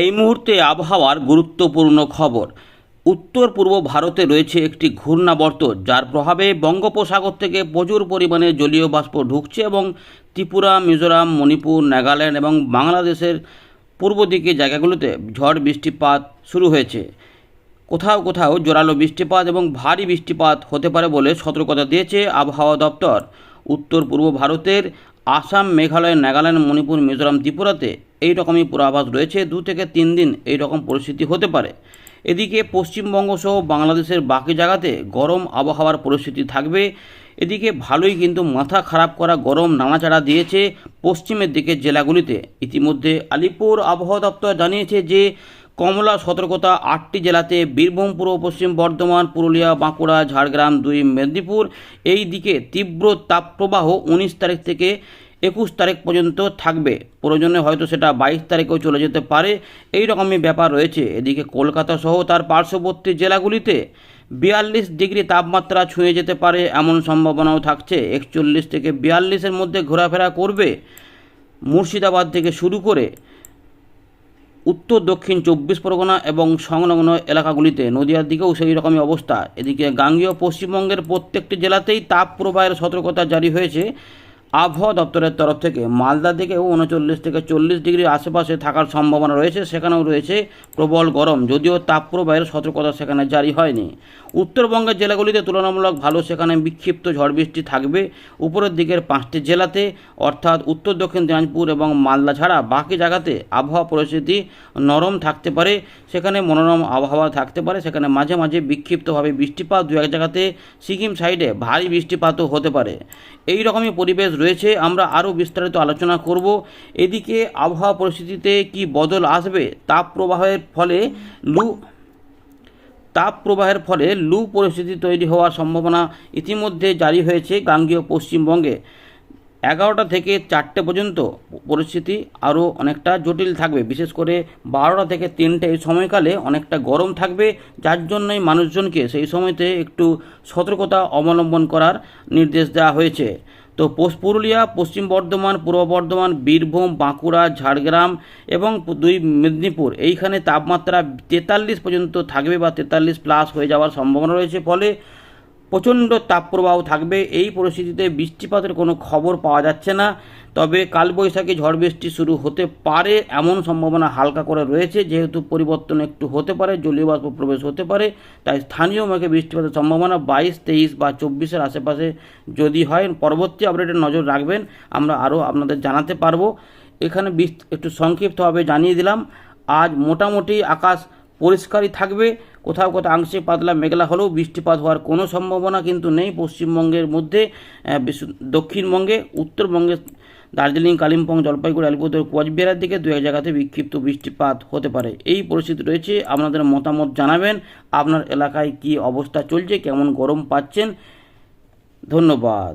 এই মুহূর্তে আবহাওয়ার গুরুত্বপূর্ণ খবর। উত্তর পূর্ব ভারতে রয়েছে একটি ঘূর্ণাবর্ত, যার প্রভাবে বঙ্গোপসাগর থেকে প্রচুর পরিমাণে জলীয় বাষ্প ঢুকছে এবং ত্রিপুরা, মিজোরাম, মণিপুর, নাগাল্যান্ড এবং বাংলাদেশের পূর্ব দিকে জায়গাগুলোতে ঝড় বৃষ্টিপাত শুরু হয়েছে। কোথাও কোথাও জোরালো বৃষ্টিপাত এবং ভারী বৃষ্টিপাত হতে পারে বলে সতর্কতা দিয়েছে আবহাওয়া দপ্তর। উত্তর পূর্ব ভারতের আসাম, মেঘালয়, নাগাল্যান্ড, মণিপুর, মিজোরাম, ত্রিপুরাতে এই রকমই পূর্বাভাস রয়েছে। দু থেকে তিন দিন এই রকম পরিস্থিতি হতে পারে। এদিকে পশ্চিমবঙ্গ সহ বাংলাদেশের বাকি জায়গাতে গরম আবহাওয়ার পরিস্থিতি থাকবে। এদিকে ভালোই কিন্তু মাথা খারাপ করা গরম নাড়াচাড়া দিয়েছে পশ্চিমের দিকের জেলাগুলিতে। ইতিমধ্যে আলিপুর আবহাওয়া দপ্তর জানিয়েছে যে, কমলা সতর্কতা আটটি জেলাতে বীরভূম, পূর্ব পশ্চিম বর্ধমান, পুরুলিয়া, বাঁকুড়া, ঝাড়গ্রাম, দুই মেদিনীপুর। এই দিকে তীব্র তাপপ্রবাহ উনিশ তারিখ থেকে একুশ তারিখ পর্যন্ত থাকবে। প্রয়োজনে হয়তো সেটা বাইশ তারিখেও চলে যেতে পারে। এই রকমই ব্যাপার রয়েছে। এদিকে কলকাতা সহ তার পার্শ্ববর্তী জেলাগুলিতে বিয়াল্লিশ ডিগ্রি তাপমাত্রা ছুঁয়ে যেতে পারে এমন সম্ভাবনাও থাকছে। একচল্লিশ থেকে বিয়াল্লিশের মধ্যে ঘোরাফেরা করবে মুর্শিদাবাদ থেকে শুরু করে উত্তর, দক্ষিণ চব্বিশ পরগনা এবং সংলগ্ন এলাকাগুলিতে। নদিয়ার দিকেও সেই রকমই অবস্থা। এদিকে গাঙ্গীয় পশ্চিমবঙ্গের প্রত্যেকটি জেলাতেই তাপ প্রবাহের সতর্কতা জারি হয়েছে। আবহাওয়া দপ্তরের তরফ থেকে মালদা দিকেও উনচল্লিশ থেকে চল্লিশ ডিগ্রি আশেপাশে থাকার সম্ভাবনা রয়েছে, সেখানেও রয়েছে প্রবল গরম। যদিও তাপপ্রবাহের সতর্কতা সেখানে জারি হয়নি। উত্তরবঙ্গের জেলাগুলিতে তুলনামূলক ভালো, সেখানে বিক্ষিপ্ত ঝড় বৃষ্টি থাকবে। উপরের দিকের পাঁচটি জেলাতে, অর্থাৎ উত্তর, দক্ষিণ দিনাজপুর এবং মালদা ছাড়া বাকি জায়গাতে আবহাওয়া পরিস্থিতি নরম থাকতে পারে। সেখানে মনোরম আবহাওয়া থাকতে পারে। সেখানে মাঝে মাঝে বিক্ষিপ্তভাবে বৃষ্টিপাত দু এক জায়গাতে, সিকিম সাইডে ভারী বৃষ্টিপাতও হতে পারে। এই রকমই পরিবেশ রয়েছে, আমরা আরও বিস্তারিত আলোচনা করব। এদিকে আবহাওয়া পরিস্থিতিতে কি বদল আসবে? তাপ প্রবাহের ফলে লু, তাপ প্রবাহের ফলে লু পরিস্থিতি তৈরি হওয়ার সম্ভাবনা ইতিমধ্যে জারি হয়েছে গাঙ্গীয় পশ্চিমবঙ্গে। এগারোটা থেকে চারটে পর্যন্ত পরিস্থিতি আরও অনেকটা জটিল থাকবে। বিশেষ করে বারোটা থেকে তিনটে এই সময়কালে অনেকটা গরম থাকবে, যার জন্যই মানুষজনকে সেই সময়তে একটু সতর্কতা অবলম্বন করার নির্দেশ দেওয়া হয়েছে। তো পুরুলিয়া, পশ্চিম বর্ধমান, পূর্ব বর্ধমান, বীরভূম, বাঁকুড়া, ঝাড়গ্রাম এবং দুই মেদিনীপুর। এইখানে তাপমাত্রা তেতাল্লিশ পর্যন্ত থাকবে বা তেতাল্লিশ প্লাস হয়ে যাওয়ার সম্ভাবনা রয়েছে। ফলে প্রচণ্ড তাপপ্রবাহ থাকবে। এই পরিস্থিতিতে বৃষ্টিপাতের কোনো খবর পাওয়া যাচ্ছে না। তবে কালবৈশাখী ঝড় বৃষ্টি শুরু হতে পারে এমন সম্ভাবনা হালকা করে রয়েছে। যেহেতু পরিবর্তন একটু হতে পারে, জলীয় বাষ্প প্রবেশ হতে পারে, তাই স্থানীয় মেঘে বৃষ্টিপাতের সম্ভাবনা বাইশ, তেইশ বা চব্বিশের আশেপাশে যদি হয়, পরবর্তী আপডেটে নজর রাখবেন। আমরা আরও আপনাদের জানাতে পারব। এখানে একটু সংক্ষিপ্তভাবে জানিয়ে দিলাম, আজ মোটামুটি আকাশ পরিষ্কারই থাকবে। কোথাও কোথাও আংশিক পাতলা মেঘলা হলেও বৃষ্টিপাত হওয়ার কোনো সম্ভাবনা কিন্তু নেই পশ্চিমবঙ্গের মধ্যে দক্ষিণবঙ্গে, উত্তরবঙ্গে, দার্জিলিং, কালিম্পং, জলপাইগুড়ি, আলিপুরদুয়ার কোচবিহারের দিকে দু এক জায়গাতে বিক্ষিপ্ত বৃষ্টিপাত হতে পারে। এই পরিস্থিতি রয়েছে। আপনাদের মতামত জানাবেন। আপনার এলাকায় কী অবস্থা চলছে? কেমন গরম পাচ্ছেন? ধন্যবাদ।